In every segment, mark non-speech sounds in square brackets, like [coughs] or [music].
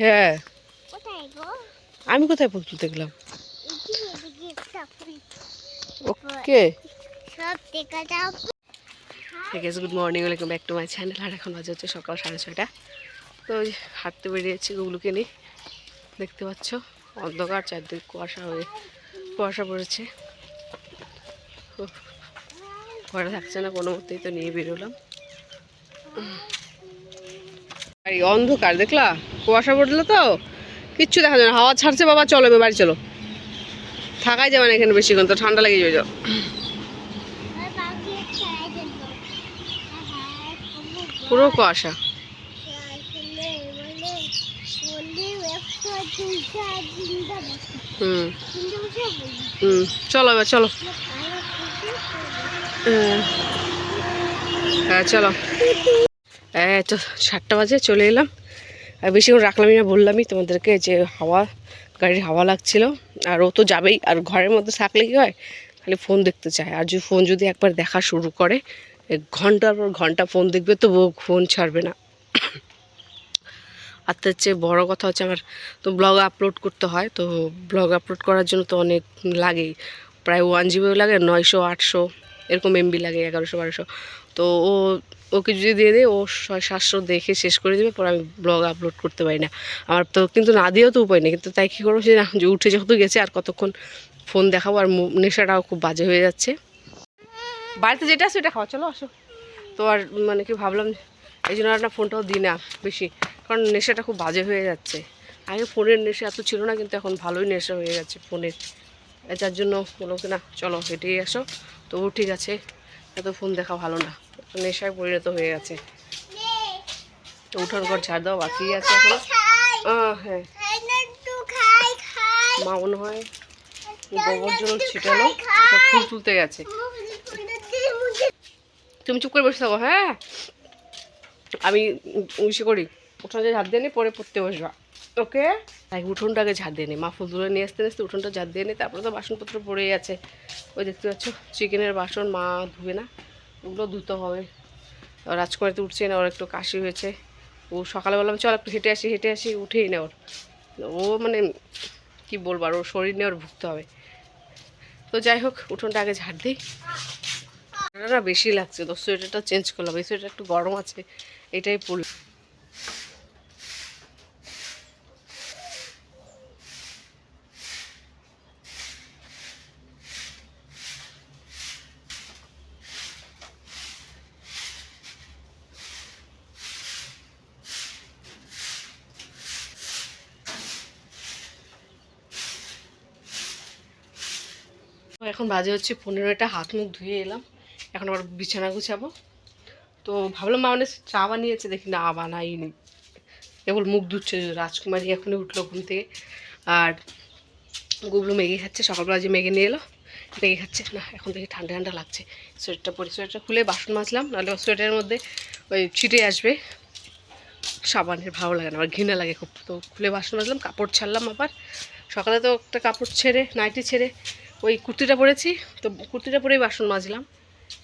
হ্যাঁ। আমি কোথায় ফুল তুলতে গেলাম? Okay. Good morning welcome back to my channel আর এখন বাজে হচ্ছে সকাল সাড়ে ছয়টা। তো হাঁটতে বেরিয়েছি ওগুলোকে নিয়ে। দেখতে পাচ্ছ, অন্ধকার, চারদিক কুয়াশা হয়ে কুয়াশা পড়েছে। ঘরে থাকছে না, কোনো মতেই তো নিয়ে বেরোলাম। আর অন্ধকার, দেখলা? কুয়াশা পড়ল তো? কিচ্ছু দেখা যায় না, হাওয়া ছাড়ছে বাবা, চলো বাড়ি চলো। থাকাই যাবে না এখানে বেশিক্ষণ তো ঠান্ডা লেগে যাবে পুরো কুয়াশা। হুম। হুম, চলো এবার, চলো। হ্যাঁ চলো। হ্যাঁ তো সাতটা বাজে, চলে এলাম। আর বেশিক্ষণ রাখলামই না, বললামই তোমাদেরকে যে হাওয়া, গাড়ির হাওয়া লাগছিল। আর ও তো যাবেই, আর ঘরের মধ্যে থাকলে কি হয়? খালি ফোন দেখতে চায়। আর যদি ফোন যদি একবার দেখা শুরু করে ঘণ্টার পর ঘণ্টা ফোন দেখবে তো ও ফোন ছাড়বে না। আর তার চেয়ে বড়ো কথা হচ্ছে আমার, তো ব্লগ আপলোড করতে হয়, তো ব্লগ আপলোড করার জন্য তো অনেক লাগেই। প্রায় ওয়ান জিবিও লাগে, নয়শো, আটশো। এরকম এমবি লাগে এগারোশো, বারোশো। তো ও, ওকে যদি দিয়ে দেয় ও ছয় সাতশো দেখে শেষ করে দেবে, পরে আমি ব্লগ আপলোড করতে পারি না। আমার তো, কিন্তু না দিয়েও তো উপায় নেই, কিন্তু তাই কী করব সে না যে উঠে যেহেতু গেছে, আর কতক্ষণ ফোন দেখাবো, আর নেশাটাও খুব বাজে হয়ে যাচ্ছে। বাড়িতে যেটা আছে সেটা খাওয়া চলো আসো। তো আর মানে কি ভাবলাম এই জন্য আর না ফোনটাও দিই না বেশি, কারণ নেশাটা খুব বাজে হয়ে যাচ্ছে। আগে ফোনের নেশা এত ছিল না, কিন্তু এখন ভালোই নেশা হয়ে যাচ্ছে ফোনের। যার জন্য বলো কি না চলো হেঁটেই আসো। তবু ঠিক আছে এত ফোন দেখা ভালো না। নেশায় পরিণত হয়ে গেছে। তো উঠান ঘর ঝাড় দেওয়া বাকি আছে এখন। হ্যাঁ। মা মনে হয় গোবর জল ছিটালো ফুল তুলতে গেছে। তুমি চুপ করে বসে থাকো হ্যাঁ। আমি ইসে করি। উঠোনটা ঝাড় দিয়ে নি পরে পড়তে বসবা। ওকে? তাই উঠোনটাকে ঝাড় দিয়ে নি। মা ফুল তুলে নিয়ে আসতে আসতে উঠোনটা ঝাড় দিয়ে নি, তারপরে তো বাসনপত্র পড়েই আছে। ওই দেখতে পাচ্ছ, চিকেনের বাসন, মা ধুবে না, ওগুলো ধুতে হবে। রাজকুমারিতে উঠছে না, ওর একটু কাশি হয়েছে। ও সকালে বললাম চল একটু হেঁটে আসি হেঁটে আসি, উঠেই না ওর। ও মানে কি বলব আর, ওর শরীর নিয়ে ওর ভুগতে হবে। তো যাই হোক, উঠোনটা আগে ঝাড় দিই। ঠান্ডাটা বেশি লাগছে, তো সোয়েটারটা চেঞ্জ করলাম। এই সোয়েটার একটু গরম আছে, এটাই পরল। এখন বাজে হচ্ছে পনেরোটা, হাত মুখ ধুয়ে এলাম। এখন আবার বিছানা গুছাবো। তো ভাবলাম মা অনেক চা বানিয়েছে, দেখি না, বানাইনি। কেবল মুখ ধুচ্ছে, রাজকুমারী এখনই উঠল ঘুম থেকে। আর গুবলু ম্যাগি খাচ্ছে, সকালবেলা যে ম্যাগি নিয়ে এলো, ম্যাগি খাচ্ছে। না, এখন দেখি ঠান্ডা ঠান্ডা লাগছে। সোয়েটারটা পরে, সোয়েটারটা খুলে বাসন মাজলাম, নাহলে সোয়েটারের মধ্যে ওই ছিটে আসবে। সাবানের ভালো লাগে না আমার ঘৃণা লাগে খুব। তো খুলে বাসন মাজলাম, কাপড় ছাড়লাম আবার। সকালে তো একটা কাপড় ছেড়ে, নাইটি ছেড়ে ওই কুর্তিটা পরেছি, তো কুর্তিটা পরেই বাসন মাজলাম।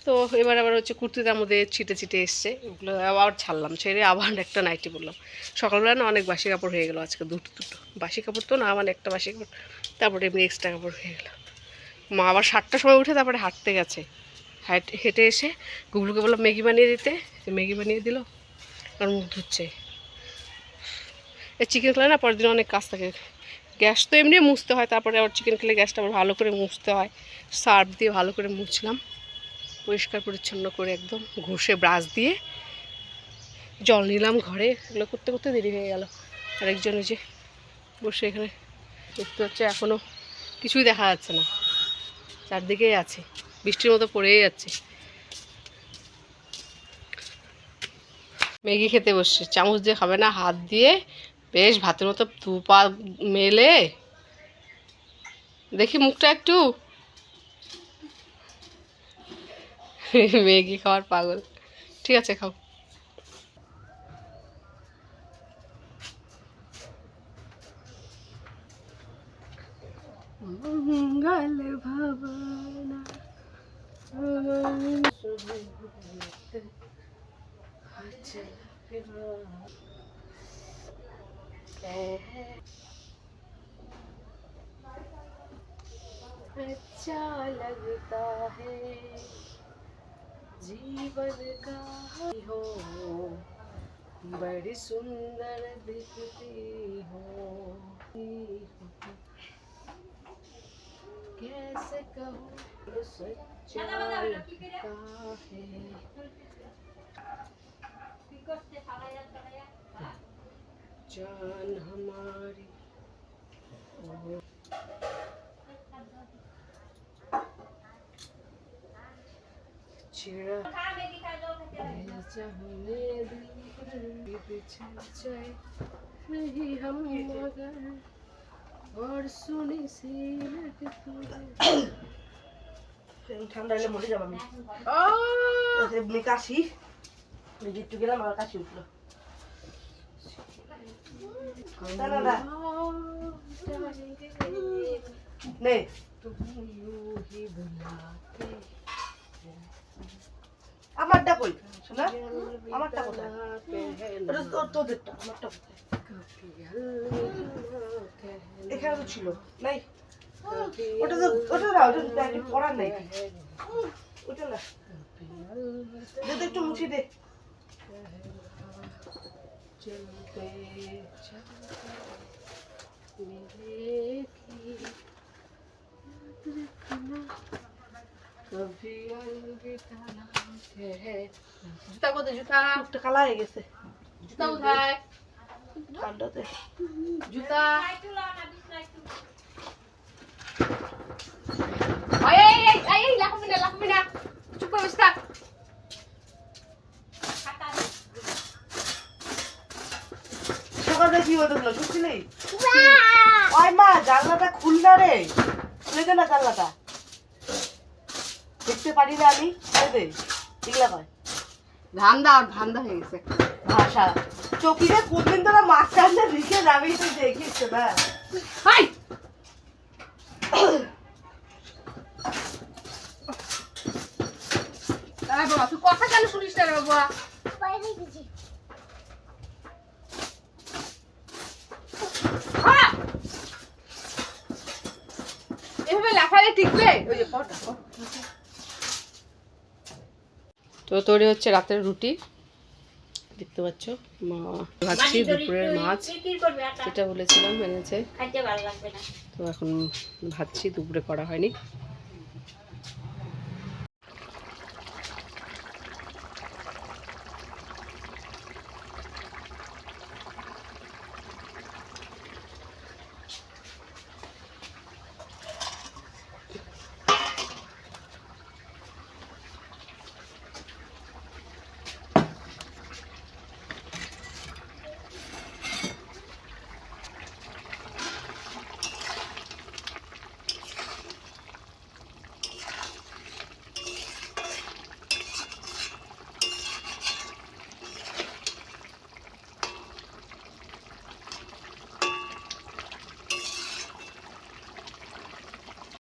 তো এবার আবার হচ্ছে কুর্তিটার মধ্যে ছিটে ছিটে এসছে, ওগুলো আবার ছাড়লাম, ছেড়ে আবার একটা নাইটি পরলাম। সকালবেলা না অনেক বাসি কাপড় হয়ে গেলো আজকে, দুটো দুটো। বাসি কাপড় তো না মানে একটা বাসি কাপড়, তারপরে এমনি এক্সট্রা কাপড় হয়ে গেলো। মা আবার সাতটার সময় উঠে তারপরে হাঁটতে গেছে। হাঁট, হেঁটে এসে গুগলুকে বললাম ম্যাগি বানিয়ে দিতে? ম্যাগি বানিয়ে দিল, আর মুখ ধুচ্ছে। এই চিকেন খেলে না পরের দিন অনেক কাজ থাকে। গ্যাস তো এমনি মুছতে হয়, তারপরে আবার চিকেন খেলে গ্যাসটা আবার ভালো করে মুছতে হয়। সার্ফ দিয়ে ভালো করে মুছলাম। পরিষ্কার পরিচ্ছন্ন করে একদম ঘষে ব্রাশ দিয়ে জল নিলাম ঘরে। এগুলো করতে করতে দেরি হয়ে গেল। আরেকজন ওই যে বসে এখানে দেখতে হচ্ছে এখনও কিছুই দেখা যাচ্ছে না। চারদিকেই আছে, বৃষ্টির মতো পড়েই যাচ্ছে। ম্যাগি খেতে বসছে, চামচ দিয়ে খাবে না, হাত দিয়ে বেশ, ভাতের মতো দু পা মেলে। দেখি মুখটা একটু। ম্যাগি খাওয়ার পাগল। ঠিক আছে, খাও। ভবনা। अच्छा लगता है जीवन का हो बड़ी सुंदर दिखती हो। कैसे कहूँ सच्चा लगता है। जान हमारी ओ चिड़ा चाहने दिल बिछड़ जाए नहीं हम मगर और सुनी सी लगती ঠান্ডা হলে মরে যাবো আমি আহ! এমনি কাশি ওই যে একটু গেলাম আমার কাশি উঠলো নে আমারটা কই শোনা আমারটা কোথায় এটা তো তোদেরটা আমারটা কোথায় এখানে ছিল নাই ওটা ওটা না ওটা ব্যাগে পড়া নাই ওটা একটু মুছে দে चलते चलते मिलेगी रखना कभी अलविदा ना कहे জুতা কোথায় জুতা মুখটা কালা হয়ে গেছে জুতা কোথায় ঠান্ডাতে জুতা এই এই এই এই এই লাফাবি না লাফাবি না চুপ করে বসে থাক সকালে কি বলতেছিল শুনছিলি ওই মা জানলাটা খুল না রে। খুলে দে না জানলাটা। দেখতে পারি না আমি। খুলে দে। এগুলা কয়? ধান্দা আর ধান্দা হয়ে গেছে। ভাষা চকিরে কোনদিন তোরা মাছ টানতে লিখে যাবি তুই দেখিস না। হাই! [coughs] আরে বাবা তুই কথা কেন শুনিস না বাবা? এভাবে লাফালে টিকবে? ওই যে পড়, পড়। তো তৈরি হচ্ছে রাতের রুটি। দেখতে পাচ্ছ মা ভাবছি দুপুরের মাছ। যেটা বলেছিলাম এনেছে। তো এখন ভাবছি দুপুরে করা হয়নি।